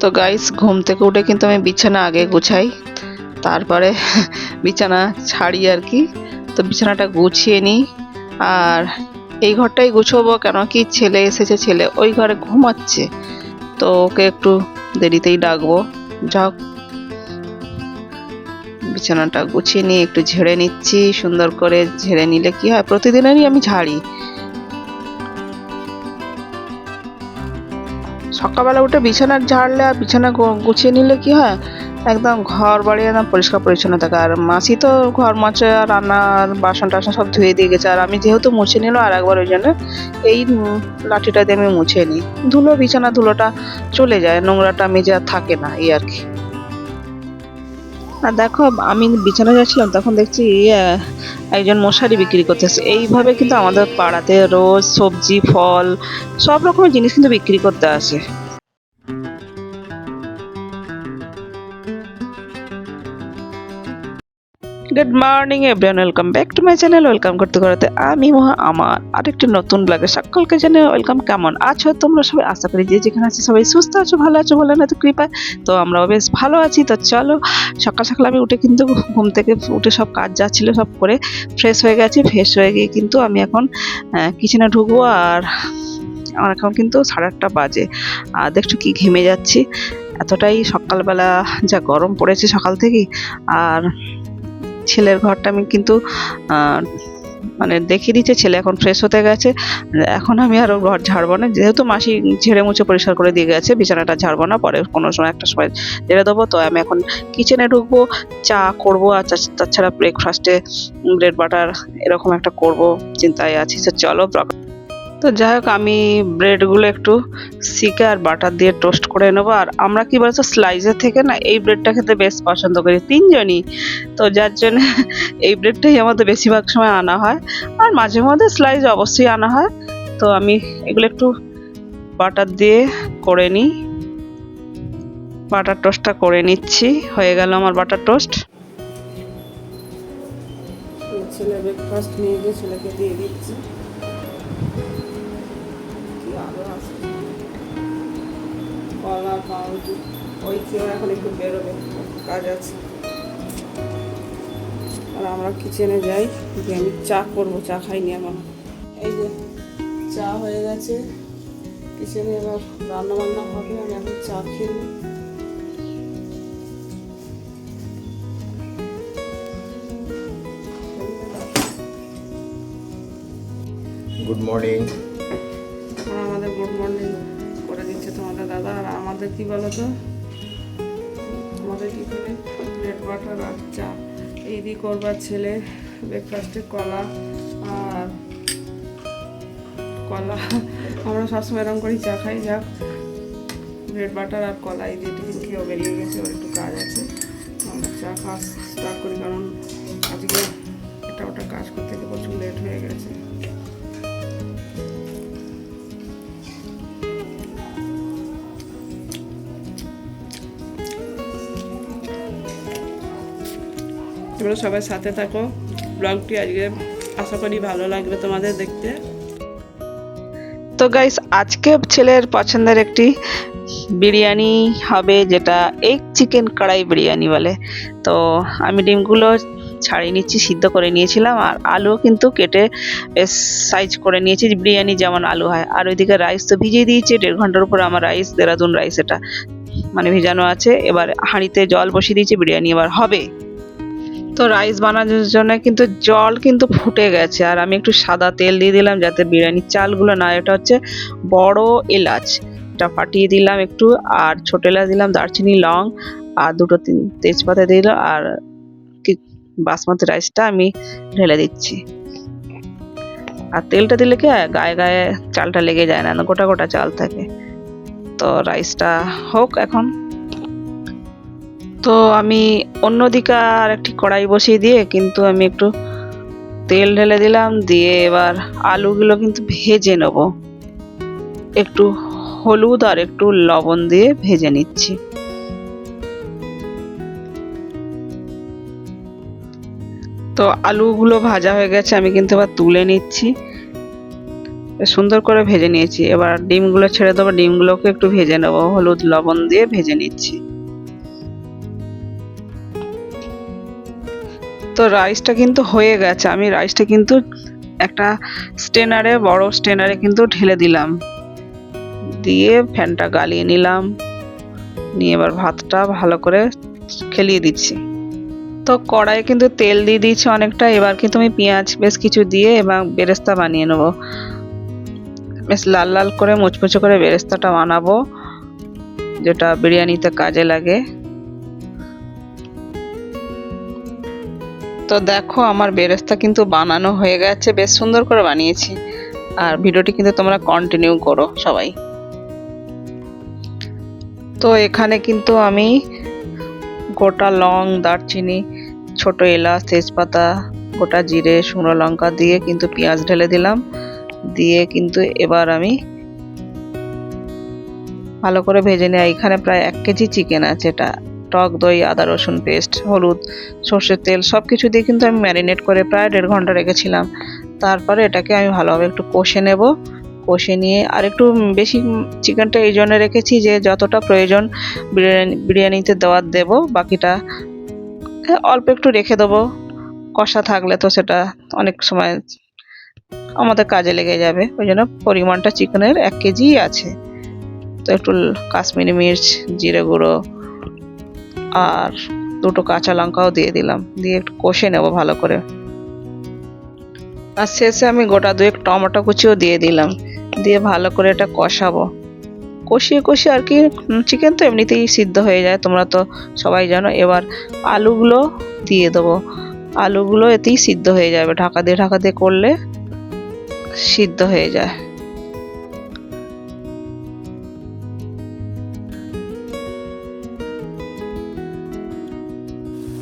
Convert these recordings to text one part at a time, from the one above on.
তো গাইস ঘুম থেকে উঠে কিন্তু আমি বিছানা আগে গুছাই। তারপরে বিছানা ছাড়ি আর কি। তো বিছানাটা গুছিয়ে নিই। আর এই ঘরটাই গুছোবো কেন কি ছেলে এসেছে, ছেলে ওই ঘরে ঘুমাচ্ছে। তো ওকে একটু দেরিতেই ডাকবো। যাক, বিছানাটা গুছিয়ে নিয়ে একটু ঝেড়ে নিচ্ছি। সুন্দর করে ঝেড়ে নিলে কি হয়? প্রতিদিনেরই আমি ঝাড়ি। সকালবেলা উঠে বিছানা ঝাড়লে আর বিছানা গুছিয়ে নিলে কি হয়? একদম ঘর বাড়ি একদম পরিষ্কার পরিচ্ছন্ন থাকে। আর মাসি তো ঘর মোছে রান্না বাসন টাসন সব ধুয়ে দিয়ে গেছে। আর আমি যেহেতু মুছে নিল আর একবার ওই জন্য এই লাঠিটা দিয়ে আমি মুছে নিই। ধুলো বিছানা ধুলোটা চলে যায় নোংরাটা মেজে আর থাকে না এই আর কি। আর দেখো আমি বিছানা যাচ্ছিলাম তখন দেখছি আহ, একজন মশারি বিক্রি করতেছে। এইভাবে কিন্তু আমাদের পাড়াতে রোজ সবজি ফল সব রকমের জিনিস কিন্তু বিক্রি করতে আসে। Good morning everyone welcome back to my channel welcome করতে করতে আমি মহা আমার আরেকটি নতুন ব্লগে সকলকে জানিয়ে ওয়েলকাম কেমন আছো তোমরা সবাই? আশা করি যে যেখানে আছো সবাই সুস্থ আছো, ভালো আছো বলে না তো কৃপায়। তো আমরাও বেশ ভালো আছি। তো চলো, সকাল সকাল আমি উঠে কিন্তু ঘুম থেকে উঠে সব কাজ যা ছিল সব করে ফ্রেশ হয়ে গেছি। ফ্রেশ হয়ে গিয়ে কিন্তু আমি এখন কিচেনে ঢুকবো আর আমার এখন কিন্তু সাড়ে আটটা বাজে। আর দেখছ কি ঘেমে যাচ্ছি। এতটাই সকালবেলা যা গরম পড়েছে সকাল থেকেই। আর ছেলের ঘরটা আমি কিন্তু মানে দেখিয়ে দিচ্ছে ছেলে এখন ফ্রেশ হতে গেছে। এখন আমি আর ওর ঘর ঝাড়বো না, যেহেতু মাসি ঝেড়ে মুছে পরিষ্কার করে দিয়ে গেছে, বিছানাটা ঝাড়বো না, পরে কোনো সময় একটা সময় ঝেড়ে দেবো। তো আমি এখন কিচেনে ঢুকবো, চা করব, আর তাছাড়া ব্রেকফাস্টে ব্রেড বাটার এরকম একটা করব, চিন্তায় আছি। তো চলো তো যাই হোক, আমি ব্রেডগুলো একটু সিকে আর বাটার দিয়ে টোস্ট করে নেব। আর আমরা কি বলছো স্লাইসের থেকে না, এই ব্রেডটা খেতে বেশ পছন্দ করি, তিনজনই। তো যার জন্য এই ব্রেডটাই আমাদের বেশিরভাগ সময় আনা হয়। আর মাঝে মধ্যে স্লাইস অবশ্যই আনা হয়। তো আমি এগুলো একটু বাটার দিয়ে করে নিই। বাটার টোস্টটা করে নিচ্ছি, হয়ে গেল আমার বাটার টোস্ট। ছেলে ব্রেকফাস্ট নিয়ে গিয়ে ছেলেকে দিয়ে দিচ্ছি। কলা পাউরুটি ওই কেউ এখন একটু বেরোবে কাজ আছে। আর আমরা কিচেনে যাই যে আমি চা করব চা খাইনি এখন। এই যে চা হয়ে গেছে কিচেনে এবার রান্না বান্না হবে আমি এখন চা খেয়ে। গুড মর্নিং আমাদের গুড মর্নিং আমাদের কি বলো তো আমাদের টিফিনে ব্রেড বাটার আর চা। এই করবার ছেলে ব্রেকফাস্টে কলা আর কলা। আমরা সবসময় এরকম করেই চা খাই। যাক ব্রেড বাটার আর কলা এই দিয়ে টিফিন খেয়েও বেরিয়ে গেছে ওর একটু কাজ আছে। আমরা চা খাওয়া স্টার্ট করি, কারণ তোমরা সবাই সাথে থাকো। ব্লগটি আজকে আশা করি ভালো লাগবে তোমাদের দেখতে। তো গাইস আজকে ছেলের পছন্দের একটি বিরিয়ানি হবে যেটা এগ চিকেন কড়াই বিরিয়ানি বলে। তো আমি ডিমগুলো ছাড়িয়ে নিচ্ছি, সিদ্ধ করে নিয়েছিলাম, আর আলু কিন্তু কেটে বেশ সাইজ করে নিয়েছি, বিরিয়ানি যেমন আলু হয়। আর ওইদিকে রাইস তো ভিজিয়ে দিয়েছি, দেড় ঘণ্টার উপর আমার রাইস দেরাদুন রাইস এটা মানে ভিজানো আছে। এবার হাঁড়িতে জল বসিয়ে দিয়েছি, বিরিয়ানি এবার হবে। তো রাইস বানানোর জন্য কিন্তু জল কিন্তু ফুটে গেছে। আর আমি একটু সাদা তেল দিয়ে দিলাম যাতে বিরিয়ানির চালগুলো না, এটা হচ্ছে বড় এলাচ। এটা ফাটিয়ে দিলাম একটু, আর ছোট এলাচ দিলাম, দারচিনি, লং, আর দুটো তিন তেজপাতা দিলাম, আর কি বাসমতি রাইসটা আমি ঢেলে দিচ্ছি। আর তেলটা দিলে কি গায়ে গায়ে চালটা লেগে যায় না, গোটা গোটা চাল থাকে। তো রাইসটা হোক এখন। তো আমি অন্যদিকে আর একটি কড়াই বসিয়ে দিয়ে কিন্তু আমি একটু তেল ঢেলে দিলাম, দিয়ে এবার আলুগুলো কিন্তু ভেজে নেব। একটু হলুদ আর একটু লবণ দিয়ে ভেজে নিচ্ছি। তো আলুগুলো ভাজা হয়ে গেছে, আমি কিন্তু এবার তুলে নিচ্ছি। সুন্দর করে ভেজে নিয়েছি। এবার ডিমগুলো ছেড়ে দেবো, ডিমগুলোকে একটু ভেজে নেব। হলুদ, লবণ দিয়ে ভেজে নিচ্ছি। তো রাইসটা কিন্তু হয়ে গেছে। আমি রাইসটা কিন্তু একটা স্টেনারে বড় স্টেনারে কিন্তু ঢেলে দিলাম। দিয়ে ফ্যানটা গালিয়ে নিলাম। নিয়ে এবার ভাতটা ভালো করে খেলিয়ে দিচ্ছি। তো কড়াইয়ে কিন্তু তেল দিয়ে দিয়েছি অনেকটা। এবার কিন্তু আমি পেঁয়াজ বেশ কিছু দিয়ে এবং বেরেস্তা বানিয়ে নেব। বেশ লাল লাল করে, মুচমুচে করে বেরেস্তাটা বানাবো, যেটা বিরিয়ানিতে কাজে লাগে। তো দেখো আমার বেরেস্তা কিন্তু বানানো হয়ে গেছে, বেশ সুন্দর করে বানিয়েছি। আর ভিডিওটি কিন্তু তোমরা কন্টিনিউ করো সবাই। তো এখানে কিন্তু আমি গোটা লং দারচিনি, ছোট এলাচ, তেজপাতা, গোটা জিরে, শুকনো লঙ্কা দিয়ে কিন্তু পেঁয়াজ ঢেলে দিলাম। দিয়ে কিন্তু এবার আমি ভালো করে ভেজে নেওয়া, এখানে প্রায় এক কেজি চিকেন আছে এটা। টক দই, আদা, রসুন পেস্ট হলুদ, সর্ষের তেল সব কিছু দিয়ে কিন্তু আমি ম্যারিনেট করে প্রায় দেড় ঘণ্টা রেখেছিলাম। তারপরে এটাকে আমি ভালোভাবে একটু কষে নেব। কষে নিয়ে আর একটু বেশি চিকেনটা এই জন্য রেখেছি যে যতটা প্রয়োজন বিরিয়ানি, বিরিয়ানিতে দেওয়ার দেবো, বাকিটা অল্প একটু রেখে দেবো। কষা থাকলে তো সেটা অনেক সময় আমাদের কাজে লেগে যাবে। ওই জন্য পরিমাণটা চিকেনের এক কেজি আছে। তো একটু কাশ্মীরি মির্চ, জিরে গুঁড়ো আর দুটো কাঁচা লঙ্কাও দিয়ে দিলাম। দিয়ে একটু কষে নেব ভালো করে। আর শেষে আমি গোটা দুয়েক টমেটো কুচিও দিয়ে দিলাম। দিয়ে ভালো করে এটা কষাবো। কষিয়ে কষিয়ে আর কি চিকেন তো এমনিতেই সিদ্ধ হয়ে যায়, তোমরা তো সবাই জানো। এবার আলুগুলো দিয়ে দেবো। আলুগুলো এতেই সিদ্ধ হয়ে যাবে। ঢাকা দিয়ে ঢাকা দিয়ে করলে সিদ্ধ হয়ে যায়।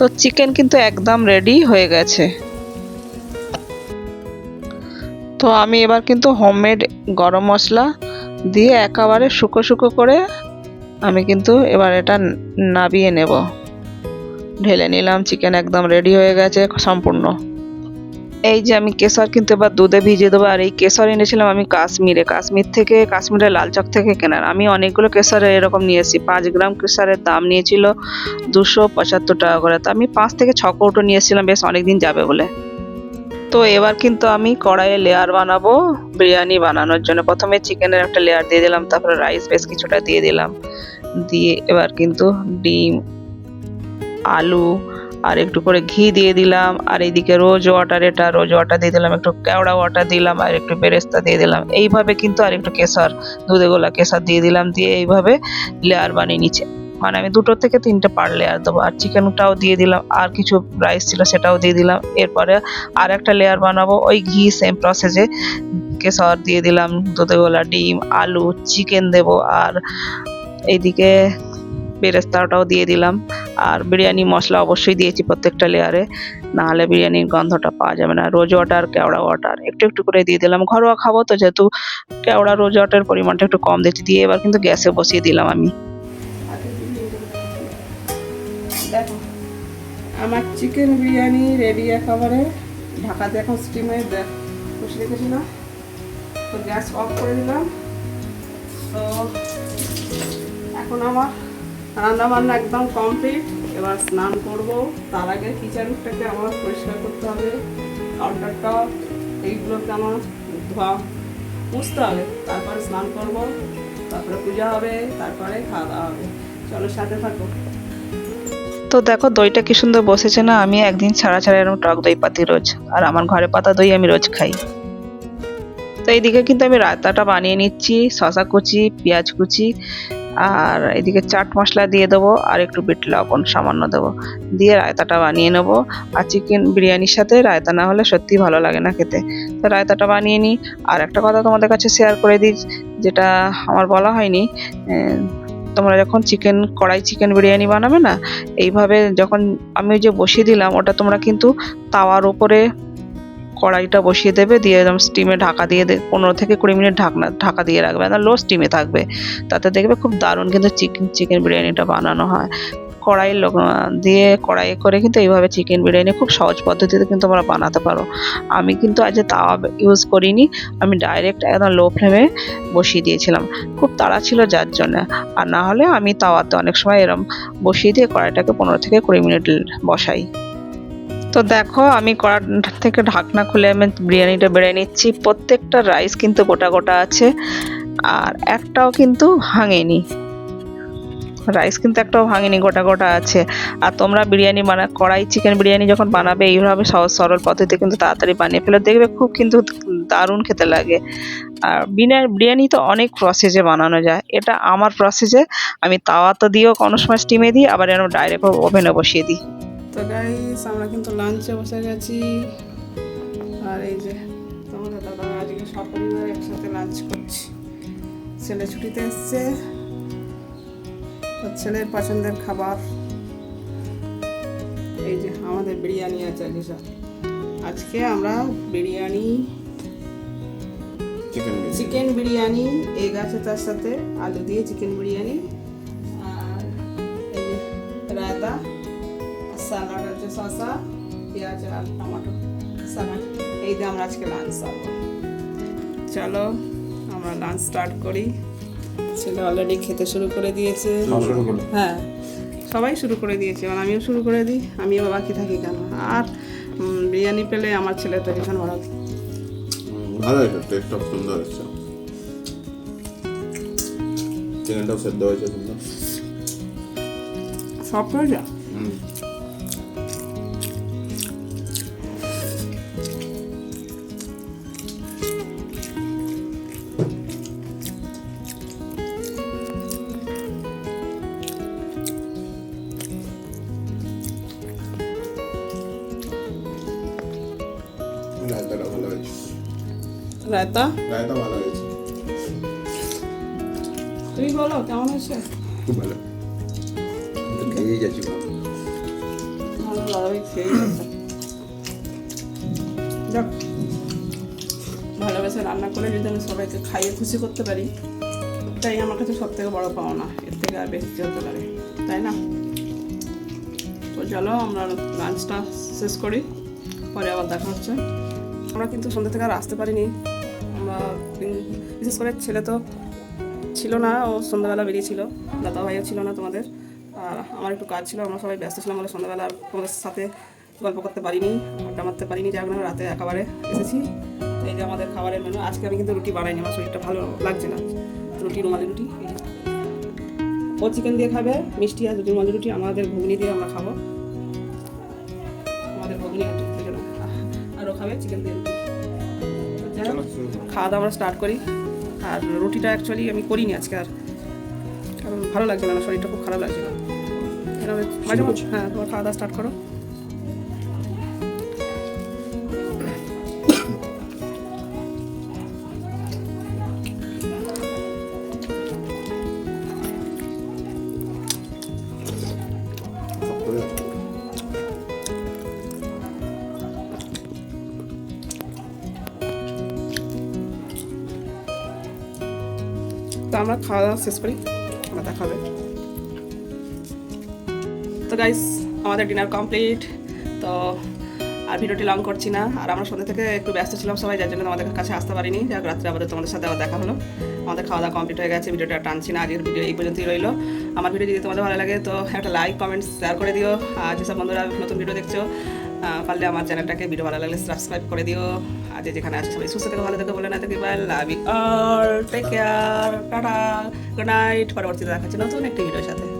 তো চিকেন কিন্তু একদম রেডি হয়ে গেছে। তো আমি এবার কিন্তু হোমমেড গরম মশলা দিয়ে একেবারে শুকো শুকো করে আমি কিন্তু এবার এটা নাবিয়ে নেব। ঢেলে নিলাম চিকেন একদম রেডি হয়ে গেছে সম্পূর্ণ। এই যে আমি কেশর কিন্তু এবার দুধে ভিজিয়ে দেবো, আর এই কেশর এনেছিলাম আমি কাশ্মীরে। কাশ্মীর থেকে, কাশ্মীরের লালচক থেকে কেনার। আমি অনেকগুলো কেশরে এরকম নিয়ে এসেছি পাঁচ গ্রাম কেশরের দাম নিয়েছিল দুশো পঁচাত্তর টাকা করে। তো আমি পাঁচ থেকে ছ কৌটো নিয়ে এসেছিলাম বেশ অনেক দিন যাবে বলে। তো এবার কিন্তু আমি কড়াইয়ে লেয়ার বানাবো, বিরিয়ানি বানানোর জন্য। প্রথমে চিকেনের একটা লেয়ার দিয়ে দিলাম, তারপরে রাইস বেশ কিছুটা দিয়ে দিলাম। দিয়ে এবার কিন্তু ডিম, আলু আর একটু করে ঘি দিয়ে দিলাম। আর এইদিকে রোজ ওয়াটার এটা, রোজ ওয়াটার দিয়ে দিলাম, একটু কেওড়া ওয়াটার দিলাম আর একটু বেরেস্তা দিয়ে দিলাম। এইভাবে কিন্তু আর একটু কেশর, দুধে গোলা কেশর দিয়ে দিলাম, দিয়ে এইভাবে লেয়ার বানিয়ে নিচ্ছে। মানে আমি দুটো থেকে তিনটে পার লেয়ার দেবো। আর চিকেনটাও দিয়ে দিলাম, আর কিছু রাইস ছিল সেটাও দিয়ে দিলাম। এরপরে আর একটা লেয়ার বানাবো, ওই ঘি সেম প্রসেসে কেশর দিয়ে দিলাম, দুধে গোলা ডিম, আলু চিকেন দেবো। আর এইদিকে বেরেস্তাটাও দিয়ে দিলাম। আর বিরিয়ানি মশলা অবশ্যই দিয়েছি প্রত্যেকটা লেয়ারে না হলে বিরিয়ানির গন্ধটা পাওয়া যাবে না। রোজ ওয়াটার কেওড়া ওয়াটার একটু একটু করে দিয়ে দিলাম। ঘরোয়া খাব তো যেহেতু কেওড়া রোজ ওয়াটার পরিমাণটা একটু কম দিচ্ছি। দিয়ে এবার কিন্তু গ্যাসে বসিয়ে দিলাম আমি। আমার চিকেন বিরিয়ানি রেডি একেবারে। ঢাকাতে এখন স্টিমে বসে রেখেছিলাম। তো গ্যাস অফ করে দিলাম। তো এখন আমার রান্না বান্না একদম কমপ্লিট এবার স্নান করব। তার আগে কিচেনটাকে আমার পরিষ্কার করতে হবে। কাউন্টারটা এইগুলোকে আমার ধোয়া মুছতে হবে। তারপরে স্নান করব। তারপরে পূজা হবে, তারপরে খাওয়া দাওয়া হবে। চলো সাথে থাকো। তো দেখো, দইটা কি সুন্দর বসেছে না? আমি একদিন ছাড়া ছাড়া এরকম টক দই পাতি রোজ। আর আমার ঘরে পাতা দই আমি রোজ খাই। তো এইদিকে কিন্তু আমি রায়তাটা বানিয়ে নিচ্ছি। শশা কুচি, পেঁয়াজ কুচি আর এদিকে চাট মশলা দিয়ে দেবো আর একটু বিট লবণ সামান্য দেবো। দিয়ে রায়তাটা বানিয়ে নেব। আর চিকেন বিরিয়ানির সাথে রায়তা না হলে সত্যি ভালো লাগে না খেতে। তো রায়তাটা বানিয়ে নিই। আর একটা কথা তোমাদের কাছে শেয়ার করে দিই, যেটা আমার বলা হয়নি তোমরা যখন চিকেন কড়াই চিকেন বিরিয়ানি বানাবে না, এইভাবে যখন আমি যে বসিয়ে দিলাম, ওটা তোমরা কিন্তু তাওয়ার উপরে কড়াইটা বসিয়ে দেবে, দিয়ে একদম স্টিমে ঢাকা দিয়ে পনেরো থেকে কুড়ি মিনিট ঢাকনা, ঢাকা দিয়ে রাখবে। না লো স্টিমে থাকবে। তাতে দেখবে খুব দারুণ কিন্তু চিকেন চিকেন বিরিয়ানিটা বানানো হয়। কড়াই দিয়ে কড়াইয়ে করে কিন্তু এইভাবে চিকেন বিরিয়ানি খুব সহজ পদ্ধতিতে কিন্তু আমরা বানাতে পারো। আমি কিন্তু আজ তাওয়া ইউজ করিনি। আমি ডাইরেক্ট একদম লো ফ্লেমে বসিয়ে দিয়েছিলাম। খুব তাড়া ছিল যার জন্য। আর না হলে আমি তাওয়াতে অনেক সময় এরম বসিয়ে দিয়ে কড়াইটাকে পনেরো থেকে কুড়ি মিনিট বসাই। তো দেখো, আমি কড়া থেকে ঢাকনা খুলে আমি বিরিয়ানিটা বেড়ে নিচ্ছি। প্রত্যেকটা রাইস কিন্তু গোটা গোটা আছে, আর একটাও কিন্তু ভাঙেনি। রাইস কিন্তু একটাও ভাঙেনি, গোটা গোটা আছে। আর তোমরা বিরিয়ানি বানা, কড়াই চিকেন বিরিয়ানি যখন বানাবে, এইভাবে সহজ সরল পদ্ধতি কিন্তু তাড়াতাড়ি বানিয়ে ফেলে। দেখবে খুব কিন্তু দারুণ খেতে লাগে। আর বিনা, বিরিয়ানি তো অনেক প্রসেসে বানানো যায়। এটা আমার প্রসেসে আমি তাওয়া তো দিয়েও কোনো সময় স্টিমে দিই, আবার এরকম ডাইরেক্ট ওভেনে বসিয়ে দিই। গাইস আমরা কিন্তু লাঞ্চে বসে গেছি। আর এই যে তোমাদের দাদা আজকে সপরিবার একসাথে লাঞ্চ করছি। ছেলে ছুটিতে এসছে। ছেলের পছন্দের খাবার। এই যে আমাদের বিরিয়ানি আছে আজকে। আজকে আমরা বিরিয়ানি চিকেন বিরিয়ানি। এগ আছে তার সাথে আলু দিয়ে চিকেন বিরিয়ানি। আর এই রায়তা। স্যালাড আছে শসা পেঁয়াজ আর টমেটো। স্যালাড। এই দিয়ে আমরা আজকে লাঞ্চ সারবো চলো আমরা লাঞ্চ স্টার্ট করি। ছেলে অলরেডি খেতে শুরু করে দিয়েছে। হ্যাঁ। সবাই শুরু করে দিয়েছে এবার আমিও শুরু করে দিই। আমিও বাকি থাকি কেন? আর বিরিয়ানি পেলে আমার ছেলে তো ভীষণ ভালো ভালো হয়েছে টেস্টটা সুন্দর হয়েছে। চিকেনটাও সেদ্ধ হয়েছে সুন্দর। সব হয়ে রায়তাটা ভালো হয়েছে। রায়তা? রায়তা ভালো হয়েছে। তুমি বলো কেমন হয়েছে? খুব ভালো। খেয়েই যাচ্ছি ভালো ভালো খেয়ে গেছে যাক ভালোবেসে রান্না করে যদি আমি সবাইকে খাইয়ে খুশি করতে পারি তাই আমার কাছে সব থেকে বড় পাওনা। এর থেকে আর বেশি হতে পারে তাই না? তো চলো আমরা লাঞ্চটা শেষ করি। পরে আবার দেখা হচ্ছে। আমরা কিন্তু সন্ধ্যা থেকে আর আসতে পারিনি। আমরা বিশেষ করে ছেলে তো ছিল না, ও সন্ধ্যাবেলা বেরিয়েছিল। দাদা ভাইও ছিল না তোমাদের। আর আমার একটু কাজ ছিল, আমরা সবাই ব্যস্ত ছিলাম বলে সন্ধ্যাবেলা তোমাদের সাথে গল্প করতে পারিনি, আড্ডা মারতে পারিনি। যার কারণে রাতে একেবারে এসেছি। এই যে আমাদের খাবারের মেনু আজকে আমি কিন্তু রুটি বানাইনি, আমার শরীরটা ভালো লাগছে না। রুটি, রুমালি রুটি ও চিকেন দিয়ে খাবে, মিষ্টি আর রুটি, রুমালি রুটি, আমাদের ঘুগনি দিয়ে আমরা খাব। চিকেন দিয়ে শুরু করো। খাওয়া দাওয়া স্টার্ট করি। আর রুটিটা অ্যাকচুয়ালি আমি করিনি আজকে আর। কারণ ভালো লাগছিল না শরীরটা খুব খারাপ লাগছিল। হ্যাঁ তোমার খাওয়া দাওয়া স্টার্ট করো। আমরা খাওয়া দাওয়া শেষ করি আমরা দেখা হবে। তো গাইস আমাদের ডিনার কমপ্লিট তো আর ভিডিওটি লং করছি না, আর আমরা সন্ধ্যা থেকে একটু ব্যস্ত ছিলাম সবাই, যার জন্য তোমাদের কাছে আসতে পারিনি। যাক, রাত্রে আবার তোমাদের সাথে আবার দেখা হলো। আমাদের খাওয়া দাওয়া কমপ্লিট হয়ে গেছে, ভিডিওটা টানছি না আজকের ভিডিও এই পর্যন্তই রইল। আমার ভিডিও যদি তোমাদের ভালো লাগে, তো একটা লাইক কমেন্ট শেয়ার করে দিও। আর যেসব বন্ধুরা নতুন ভিডিও দেখছ পারলে আমার চ্যানেলটাকে ভিডিও ভালো লাগলে সাবস্ক্রাইব করে দিও। আজ যেখানে আছে সবাই সুস্থ থেকে, ভালো থেকে, বলে না থেকে bye love you all take care tata good night পরবর্তীতে দেখা হচ্ছে নতুন একটি ভিডিওর সাথে।